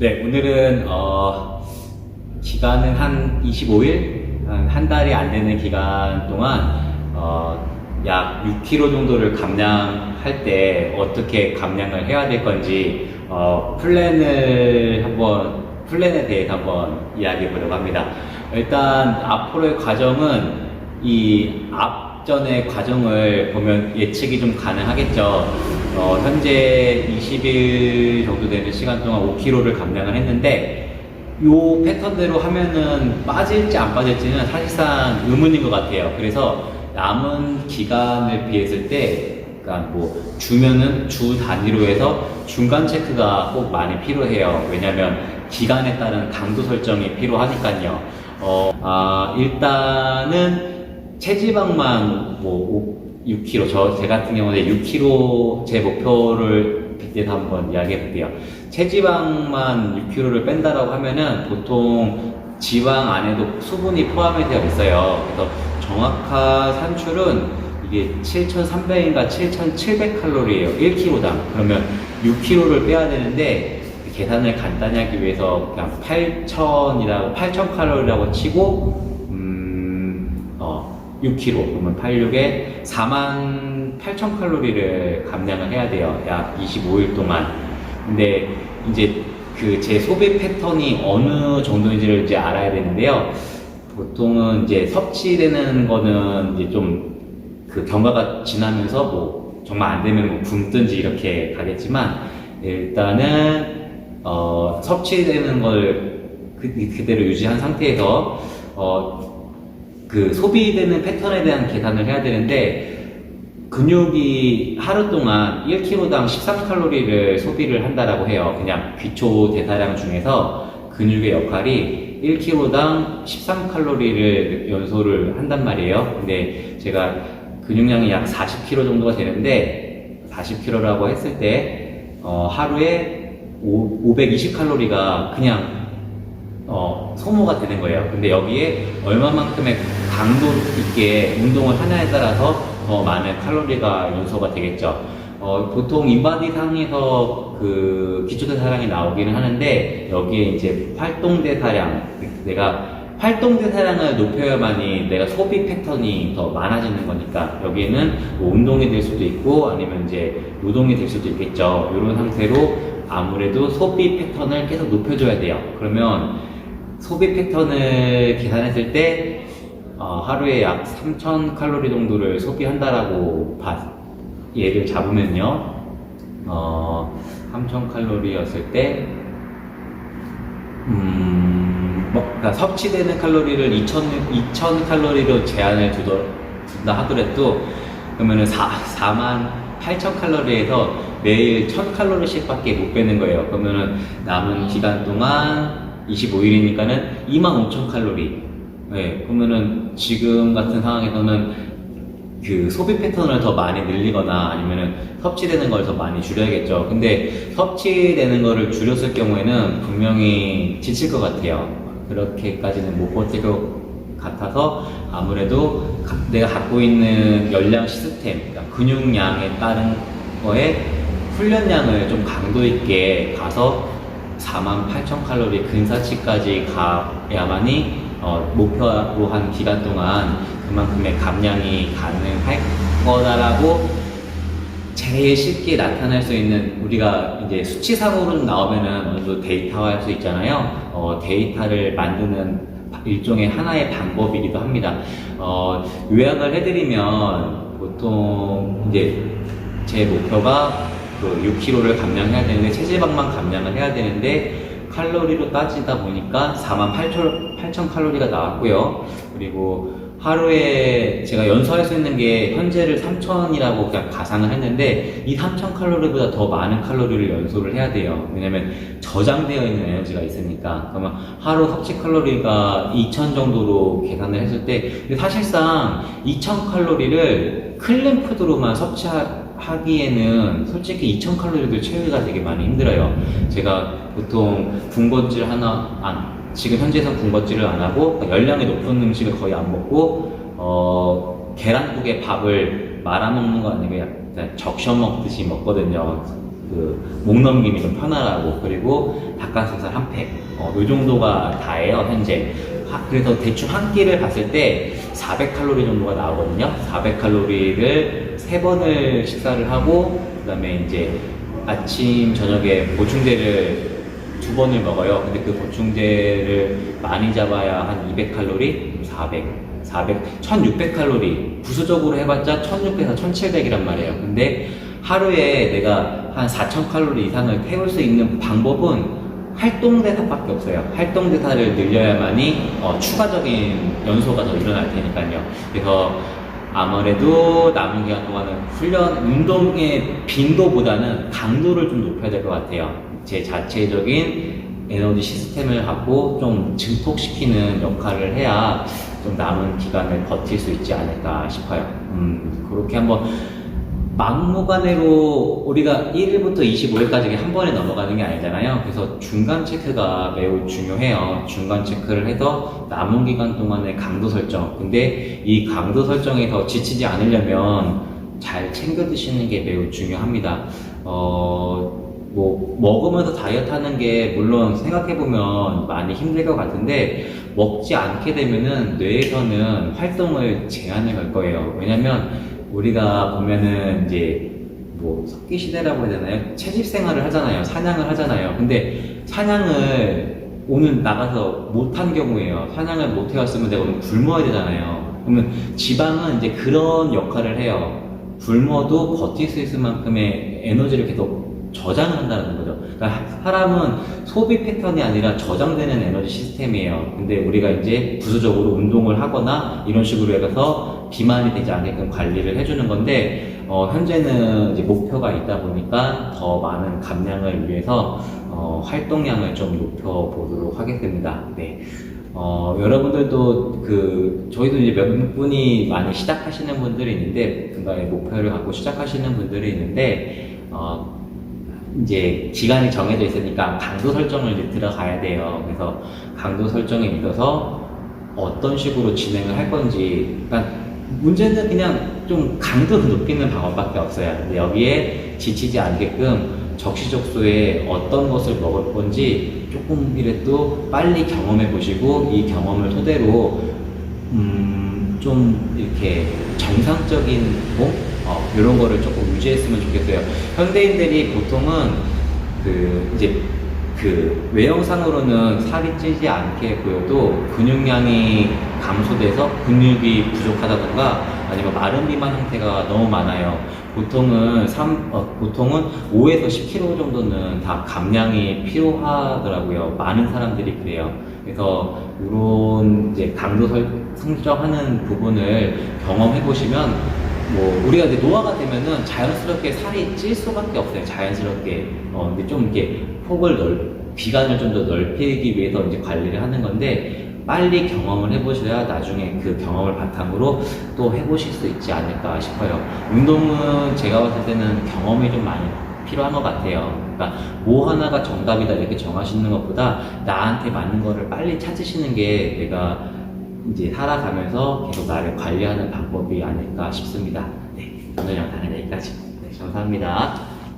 네, 오늘은 어, 기간은 한 25일, 한, 한 달이 안 되는 기간 동안 어, 약 6kg 정도를 감량할 때 어떻게 감량을 해야 될 건지 어, 플랜을 한번 플랜에 대해서 한번 이야기해 보려고 합니다. 일단 앞으로의 과정은 이 앞 전의 과정을 보면 예측이 좀 가능하겠죠. 어, 현재 20일 정도 되는 시간 동안 5kg를 감량을 했는데 요 패턴대로 하면은 빠질지 안 빠질지는 사실상 의문인 것 같아요. 그래서 남은 기간을 비했을 때, 그러니까 뭐 주면은 주 단위로 해서 중간 체크가 꼭 많이 필요해요. 왜냐면 기간에 따른 강도 설정이 필요하니까요. 어, 아, 일단은 체지방만 뭐 6kg, 저, 제 같은 경우는 6kg 제 목표를 빗대서 한번 이야기해 볼게요. 체지방만 6kg를 뺀다라고 하면은 보통 지방 안에도 수분이 포함이 되어 있어요. 그래서 정확한 산출은 이게 7,300인가 7,700칼로리예요. 1kg당. 그러면 6kg를 빼야 되는데 계산을 간단히 하기 위해서 그냥 8,000이라고 8,000칼로리라고 치고 6kg 그러면 86에 4만 8천 칼로리를 감량을 해야 돼요. 약 25일 동안. 근데 이제 그 제 소비 패턴이 어느 정도인지를 이제 알아야 되는데요. 보통은 이제 섭취되는 거는 이제 좀 그 경과가 지나면서 뭐 정말 안 되면 뭐 굶든지 이렇게 가겠지만 일단은 어 섭취되는 걸 그, 그대로 유지한 상태에서 어 그 소비되는 패턴에 대한 계산을 해야 되는데 근육이 하루 동안 1kg당 13칼로리를 소비를 한다라고 해요. 그냥 기초 대사량 중에서 근육의 역할이 1kg당 13칼로리를 연소를 한단 말이에요. 근데 제가 근육량이 약 40kg 정도가 되는데 40kg라고 했을 때 어, 하루에 520칼로리가 그냥 어, 소모가 되는 거예요. 근데 여기에 얼마만큼의 강도 있게 운동을 하냐에 따라서 더 많은 칼로리가 연소가 되겠죠. 어, 보통 인바디 상에서 그 기초대 사량이 나오기는 하는데 여기에 이제 활동대 사량, 내가 활동대 사량을 높여야만이 내가 소비 패턴이 더 많아지는 거니까 여기에는 뭐 운동이 될 수도 있고 아니면 이제 노동이 될 수도 있겠죠. 이런 상태로 아무래도 소비 패턴을 계속 높여줘야 돼요. 그러면 소비 패턴을 계산했을 때 어, 하루에 약 3,000 칼로리 정도를 소비한다라고 봐, 예를 잡으면요, 어, 3,000 칼로리였을 때, 음, 뭐, 그러니까 섭취되는 칼로리를 2,000, 2,000 칼로리로 제한을 두더, 둔다 하더라도, 그러면은 4, 4만 8천 칼로리에서 매일 1000 칼로리씩 밖에 못 빼는 거예요. 그러면은 남은 기간 동안 25일이니까는 2만 5천 칼로리. 네, 그러면은 지금 같은 상황에서는 그 소비 패턴을 더 많이 늘리거나 아니면은 섭취되는 걸 더 많이 줄여야겠죠. 근데 섭취되는 거를 줄였을 경우에는 분명히 지칠 것 같아요. 그렇게까지는 못 버틸 것 같아서 아무래도 가- 내가 갖고 있는 열량 시스템, 그러니까 근육량에 따른 거에 훈련량을 좀 강도 있게 가서 4만 8천 칼로리 근사치까지 가야만이 어, 목표로 한 기간 동안 그만큼의 감량이 가능할 거다라고 제일 쉽게 나타날 수 있는 우리가 이제 수치상으로 나오면은 어느 정도 데이터화할 수 있잖아요. 어, 데이터를 만드는 일종의 하나의 방법이기도 합니다. 어, 요약을 해드리면 보통 이제 제 목표가 그 6kg를 감량해야 되는데 체지방만 감량을 해야 되는데 칼로리로 따지다 보니까 4만 8천, 8천 칼로리가 나왔고요. 그리고 하루에 제가 연소할 수 있는 게 현재를 3천이라고 그냥 가상을 했는데 이 3천 칼로리보다 더 많은 칼로리를 연소를 해야 돼요. 왜냐면 저장되어 있는 에너지가 있으니까. 그러면 하루 섭취 칼로리가 2천 정도로 계산을 했을 때 사실상 2천 칼로리를 클램푸드로만 섭취하 기에는 솔직히 2천 칼로리도 채우기가 되게 많이 힘들어요. 제가 보통 군것질 하나 안 지금 현재선 군것질을 안 하고 열량이 높은 음식을 거의 안 먹고 어 계란국에 밥을 말아 먹는 거 아니고 적셔 먹듯이 먹거든요. 그 목 넘김이 좀 편하라고 그리고 닭가슴살 한 팩. 어, 요 정도가 다예요 현재. 하- 그래서 대충 한 끼를 봤을 때 400칼로리 정도가 나오거든요. 400칼로리를 세 번을 식사를 하고 그다음에 이제 아침 저녁에 보충제를 두 번을 먹어요. 근데 그 보충제를 많이 잡아야 한 200칼로리, 400, 400, 1600칼로리. 부수적으로 해봤자 1600에서 1700이란 말이에요. 근데 하루에 내가 한 4000칼로리 이상을 태울 수 있는 방법은 활동대사밖에 없어요. 활동대사를 늘려야만이 어, 추가적인 연소가 더 일어날 테니까요. 그래서 아무래도 남은 기간 동안은 훈련, 운동의 빈도보다는 강도를 좀 높여야 될 것 같아요. 제 자체적인 에너지 시스템을 하고 좀 증폭시키는 역할을 해야 좀 남은 기간을 버틸 수 있지 않을까 싶어요. 음, 그렇게 한번 막무가내로 우리가 1일부터 25일까지 한 번에 넘어가는 게 아니잖아요. 그래서 중간 체크가 매우 중요해요. 중간 체크를 해서 남은 기간 동안의 강도 설정. 근데 이 강도 설정에서 지치지 않으려면 잘 챙겨 드시는 게 매우 중요합니다. 어, 뭐, 먹으면서 다이어트 하는 게 물론 생각해보면 많이 힘들 것 같은데 먹지 않게 되면은 뇌에서는 활동을 제한을 걸 거예요. 왜냐면 우리가 보면은 이제 뭐 석기 시대라고 해야 되나요? 채집 생활을 하잖아요. 사냥을 하잖아요. 근데 사냥을 오늘 나가서 못한 경우에요. 사냥을 못 해왔으면 내가 오늘 굶어야 되잖아요. 그러면 지방은 이제 그런 역할을 해요. 굶어도 버틸 수 있을 만큼의 에너지를 계속 저장을 한다는 거죠. 그러니까 사람은 소비 패턴이 아니라 저장되는 에너지 시스템이에요. 근데 우리가 이제 부수적으로 운동을 하거나 이런 식으로 해서 비만이 되지 않게끔 관리를 해주는 건데 어, 현재는 이제 목표가 있다 보니까 더 많은 감량을 위해서 어, 활동량을 좀 높여보도록 하겠습니다. 네. 어, 여러분들도 그, 저희도 이제 몇 분이 많이 시작하시는 분들이 있는데, 그간의 목표를 갖고 시작하시는 분들이 있는데, 어, 이제 기간이 정해져 있으니까 강도 설정을 이제 들어가야 돼요. 그래서 강도 설정에 있어서 어떤 식으로 진행을 할 건지, 그러니까 문제는 그냥 좀 강도 높이는 방법밖에 없어요. 근데 여기에 지치지 않게끔 적시적소에 어떤 것을 먹을 건지 조금이라도 빨리 경험해 보시고 이 경험을 토대로 음, 좀 이렇게 정상적인 몸 어, 이런 거를 조금 유지했으면 좋겠어요. 현대인들이 보통은 그 이제 그 외형상으로는 살이 찌지 않게 보여도 근육량이 감소돼서 근육이 부족하다던가 아니면 마른 비만 형태가 너무 많아요. 보통은 3, 어, 보통은 5에서 10kg 정도는 다 감량이 필요하더라고요. 많은 사람들이 그래요. 그래서 이런 이제 강도 설, 설정하는 부분을 경험해 보시면 뭐 우리가 이제 노화가 되면은 자연스럽게 살이 찔 수밖에 없어요. 자연스럽게 어 근데 좀 이렇게 폭을 넓 기간을 좀 더 넓히기 위해서 이제 관리를 하는 건데 빨리 경험을 해보셔야 나중에 그 경험을 바탕으로 또 해보실 수 있지 않을까 싶어요. 운동은 제가 봤을 때는 경험이 좀 많이 필요한 것 같아요. 그러니까 뭐 하나가 정답이다 이렇게 정하시는 것보다 나한테 맞는 거를 빨리 찾으시는 게 내가 이제 살아가면서 계속 나를 관리하는 방법이 아닐까 싶습니다. 네, 오늘 영상은 여기까지. 네, 감사합니다.